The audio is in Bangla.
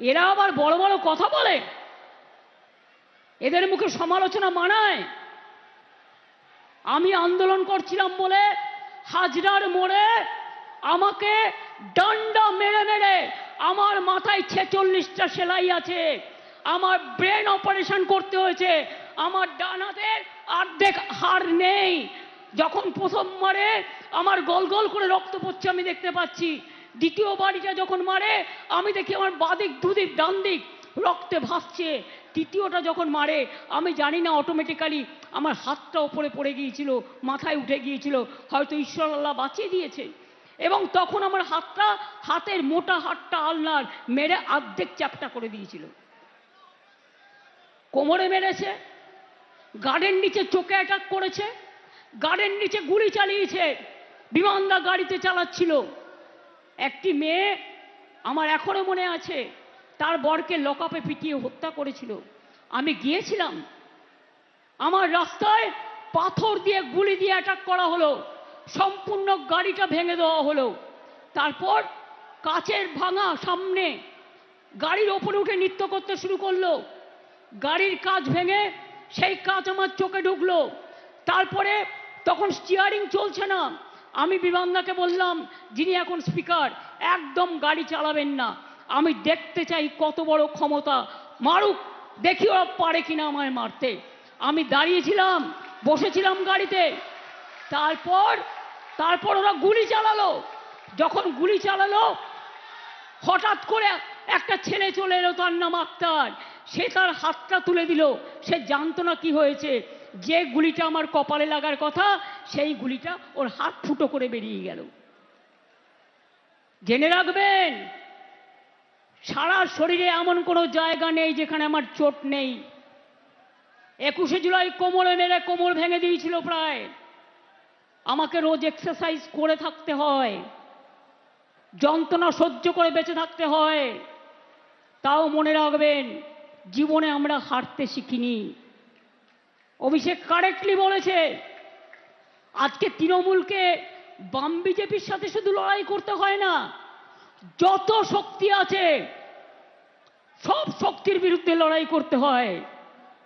এরা আবার বড় বড় কথা বলে। এদের মুখে সমালোচনা মানায়। আমি আন্দোলন করছিলাম বলে হাজরার মোড়ে আমাকে ডান্ডা মেরে মেরে আমার মাথায় ছেচল্লিশটা সেলাই আছে, আমার ব্রেন অপারেশন করতে হয়েছে, আমার ডান হাতের অর্ধেক হাড় নেই। যখন প্রথম মারে আমার গল গল করে রক্ত পড়ছে আমি দেখতে পাচ্ছি দ্বিতীয় বাড়িটা যখন মারে, আমি দেখি আমার বাদিক দুদিক ডান দিক রক্তে ভাসছে। তৃতীয়টা যখন মারে, আমি জানি না অটোমেটিক্যালি আমার হাতটা ওপরে পড়ে গিয়েছিল, মাথায় উঠে গিয়েছিল, হয়তো ঈশ্বর আল্লাহ বাঁচিয়ে দিয়েছে। এবং তখন আমার হাতটা, হাতের মোটা হাতটা আলনার মেরে অর্ধেক চ্যাপটা করে দিয়েছিল। কোমরে মেরেছে গার্ডেন নিচে চোখে অ্যাটাক করেছে গার্ডেন নিচে গুলি চালিয়েছে, বিমানদা গাড়িতে চালাচ্ছিল। একটি মেয়ে আমার এখনও মনে আছে, তার বরকে লকআপে পিটিয়ে হত্যা করেছিল। আমি গিয়েছিলাম। আমার রাস্তায় পাথর দিয়ে গুলি দিয়ে অ্যাটাক করা হলো। সম্পূর্ণ গাড়িটা ভেঙে দেওয়া হলো। তারপর কাচের ভাঙা সামনে গাড়ির ওপরে উঠে নৃত্য করতে শুরু করল। গাড়ির কাজ ভেঙে সেই কাজ আমার চোখে ঢুকলো। তারপরে তখন স্টিয়ারিং চলছে না। আমি বিমানদাকে বললাম, যিনি এখন স্পিকার, একদম গাড়ি চালাবেন না। আমি দেখতে চাই কত বড় ক্ষমতা। মারুক দেখি ওরা পারে কিনা আমায় মারতে। আমি দাঁড়িয়েছিলাম, বসেছিলাম গাড়িতে। তারপর তারপর ওরা গুলি চালালো। যখন গুলি চালালো, হঠাৎ করে একটা ছেলে চলে এলো তার নাম আক্তার। সে তার হাতটা তুলে দিল। সে জানতো না কি হয়েছে। যে গুলিটা আমার কপালে লাগার কথা সেই গুলিটা ওর হাত ফুটো করে বেরিয়ে গেল। জেনে রাখবেন, সারা শরীরে এমন কোনো জায়গা নেই যেখানে আমার চোট নেই। একুশে জুলাই কোমরে মেরে কোমর ভেঙে দিয়েছিল প্রায়। আমাকে রোজ এক্সারসাইজ করে থাকতে হয়, যন্ত্রণা সহ্য করে বেঁচে থাকতে হয়। তাও মনে রাখবেন, জীবনে আমরা হারতে শিখিনি। অভিষেক কারেক্টলি বলেছে আজকে তৃণমূলকে বাম বিজেপির সাথে শুধু লড়াই করতে হয় না, যত শক্তি আছে, সব শক্তির বিরুদ্ধে লড়াই করতে হয়।